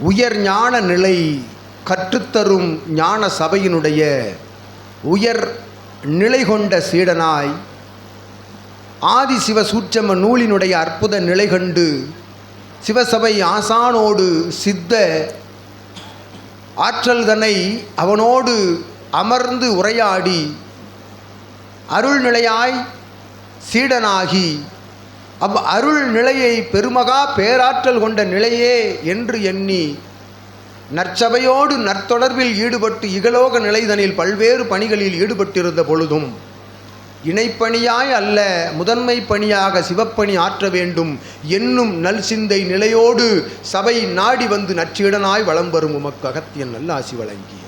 உயர் ஞான நிலை கற்றுத்தரும் ஞான சபையினுடைய உயர் நிலை கொண்ட சீடனாய் ஆதிசிவ சூட்சம நூலினுடைய அற்புத நிலை கண்டு சிவசபை ஆசானோடு சித்த ஆற்றல்தனை அவனோடு அமர்ந்து உரையாடி அருள்நிலையாய் சீடனாகி அவ் அருள் நிலையை பெருமகா பேராற்றல் கொண்ட நிலையே என்று எண்ணி நற்சபையோடு நற்தொடர்பில் ஈடுபட்டு இகலோக நிலைதனில் பல்வேறு பணிகளில் ஈடுபட்டிருந்த பொழுதும் இணைப்பணியாய் அல்ல முதன்மை பணியாக சிவப்பணி ஆற்ற வேண்டும் என்னும் நல் சிந்தை நிலையோடு சபை நாடி வந்து நற்சீடனாய் வலம் வரும் உமக்கு அகத்தியன் நல்லாசி வழங்கி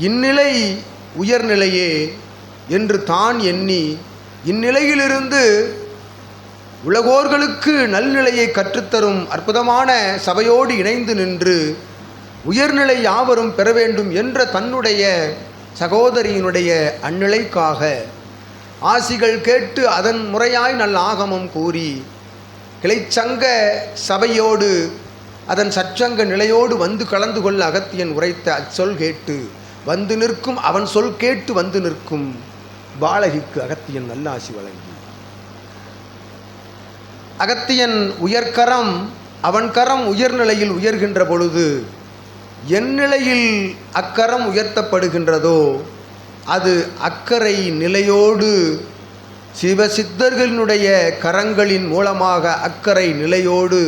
இந்நிலை உயர்நிலையே என்று தான் எண்ணி இந்நிலையிலிருந்து உலகோர்களுக்கு நல்நிலையை கற்றுத்தரும் அற்புதமான சபையோடு இணைந்து நின்று உயர்நிலை யாவரும் பெற வேண்டும் என்ற தன்னுடைய சகோதரியினுடைய அந்நிலைக்காக ஆசிகள் கேட்டு அதன் முறையாய் நல்ல ஆகமம் கூறி கிளைச்சங்க சபையோடு அதன் சச்சங்க நிலையோடு வந்து கலந்து கொள்ள அகத்தியன் உரைத்த அச்சொல் கேட்டு வந்து நிற்கும் அவன் சொல் கேட்டு வந்து நிற்கும். பாலகிக்கு அகத்தியன் நல்லாசி வழங்கி. அகத்தியன் உயர்கரம் அவன் கரம் உயர்நிலையில் உயர்கின்ற பொழுது என் நிலையில் அக்கரம் உயர்த்தப்படுகின்றதோ அது அக்கறை நிலையோடு சிவசித்தர்களினுடைய கரங்களின் மூலமாக அக்கறை நிலையோடு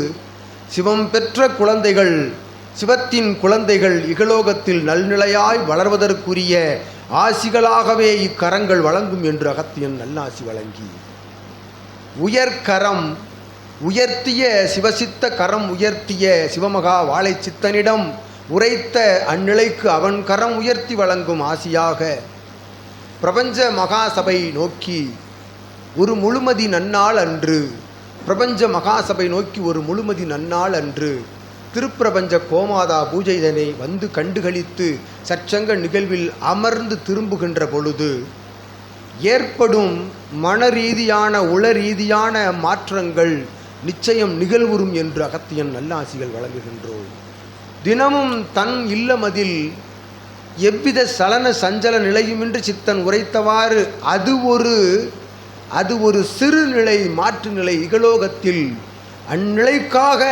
சிவம் பெற்ற குழந்தைகள் சிவத்தின் குழந்தைகள் இகலோகத்தில் நல்நிலையாய் வளர்வதற்குரிய ஆசிகளாகவே இக்கரங்கள் வழங்கும் என்று அகத்தியன் நல்லாசி வழங்கி உயர்கரம் உயர்த்திய சிவசித்த கரம் உயர்த்திய சிவமகா வாழை சித்தனிடம் உரைத்த அந்நிலைக்கு அவன் கரம் உயர்த்தி வழங்கும் ஆசியாக பிரபஞ்ச மகாசபை நோக்கி ஒரு முழுமதி நன்னாள் அன்று பிரபஞ்ச மகாசபை நோக்கி ஒரு முழுமதி நன்னாள் அன்று திருப்பிரபஞ்ச கோமாதா பூஜைதனை வந்து கண்டுகளித்து சற்சங்க நிகழ்வில் அமர்ந்து திரும்புகின்ற பொழுது ஏற்படும் மன ரீதியான உள ரீதியான மாற்றங்கள் நிச்சயம் நிகழ்வுறும் என்று அகத்தியன் நல்லாசிகள் வழங்குகின்றோம். தினமும் தன் இல்லமதில் எவ்வித சலன சஞ்சல நிலையுமின்றி சித்தன் உரைத்தவாறு அது ஒரு அது ஒரு சிறுநிலை மாற்றுநிலை மாற்று நிலை இகலோகத்தில் அந்நிலைக்காக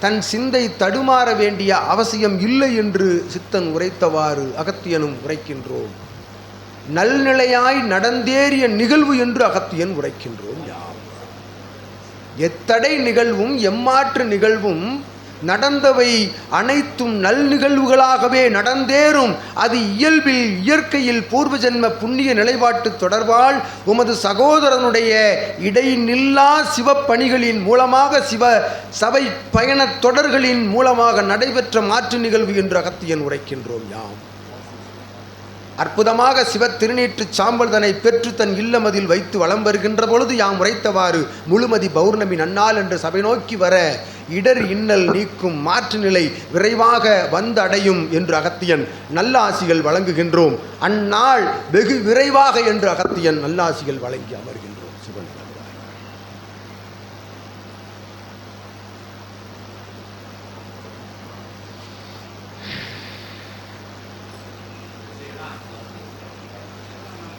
தன் சிந்தை தடுமாற வேண்டிய அவசியம் இல்லை என்று சித்தன் உரைத்தவாறு அகத்தியனும் உரைக்கின்றோம். நல்நிலையாய் நடந்தேறிய நிகழ்வு என்று அகத்தியன் உரைக்கின்றோம் யாம். எத்தடை நிகழ்வும் எம்மாற்று நிகழ்வும் நடந்தவை அனைத்தும் நல் நிகழ்வுகளாகவே நடந்தேறும். அது இயல்பில் இயற்கையில் பூர்வ ஜென்ம புண்ணிய நிலைப்பாட்டு தொடர்பால் உமது சகோதரனுடைய இடைநில்லா சிவப்பணிகளின் மூலமாக சிவ சபை பயணத் தொடர்களின் மூலமாக நடைபெற்ற மாற்று நிகழ்வு என்று அகத்தியன் உரைக்கின்றோம் யாம். அற்புதமாக சிவ திருநீற்று சாம்பல்தனை பெற்று தன் இல்லமதில் வைத்து வலம் வருகின்ற பொழுது யாம் உரைத்தவாறு முழுமதி பௌர்ணமி நன்னாள் என்று சபை நோக்கி வர இடர் இன்னல் நீக்கும் மாற்று நிலை விரைவாக வந்தடையும் என்று அகத்தியன் நல்லாசிகள் வழங்குகின்றோம். அந்நாள் வெகு விரைவாக என்று அகத்தியன் நல்லாசிகள் வழங்கி அமர்கின்றோம். சிவன்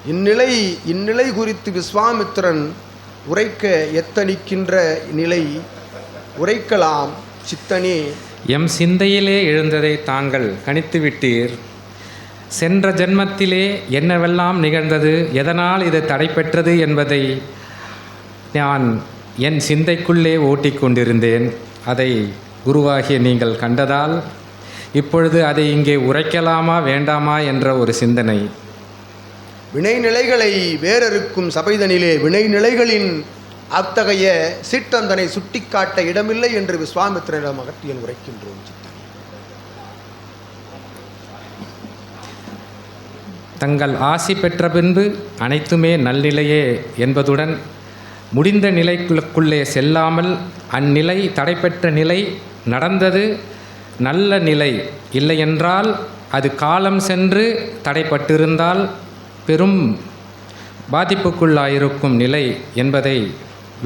இந்நிலை இந்நிலை குறித்து விஸ்வாமித்திரன் உரைக்க எத்தனிக்கின்ற நிலை உரைக்கலாம் சித்தனே. எம் சிந்தையிலே எழுந்ததை தாங்கள் கணித்துவிட்டீர். சென்ற ஜென்மத்திலே என்னவெல்லாம் நிகழ்ந்தது எதனால் இது தடைபெற்றது என்பதை நான் என் சிந்தைக்குள்ளே ஓட்டிக் கொண்டிருந்தேன். அதை குருவாகிய நீங்கள் கண்டதால் இப்பொழுது அதை இங்கே உரைக்கலாமா வேண்டாமா என்ற ஒரு சிந்தனை. வினைநிலைகளை வேறறுக்கும் சபைதனிலே வினைநிலைகளின் அத்தகைய சிற்றந்தனை சுட்டிக்காட்ட இடமில்லை என்று விஸ்வாமித்திரனிடம் அகத்தியன் உரைக்கின்றோம் தங்கள் ஆசி பெற்ற பின்பு அனைத்துமே நல்நிலையே என்பதுடன் முடிந்த நிலைக்குள்ளே செல்லாமல் அந்நிலை தடைபெற்ற நிலை நடந்தது நல்ல நிலை இல்லையென்றால் அது காலம் சென்று தடைப்பட்டிருந்தால் பெரும் பாதிப்புக்குள்ளாயிருக்கும் நிலை என்பதை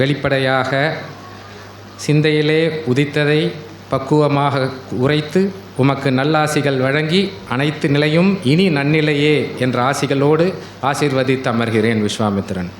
வெளிப்படையாக சிந்தையிலே உதித்ததை பக்குவமாக உரைத்து உமக்கு நல்லாசிகள் வழங்கி அனைத்து நிலையும் இனி நன்னிலையே என்ற ஆசிகளோடு ஆசீர்வதித்து அமர்கிறேன் விஸ்வாமித்திரன்.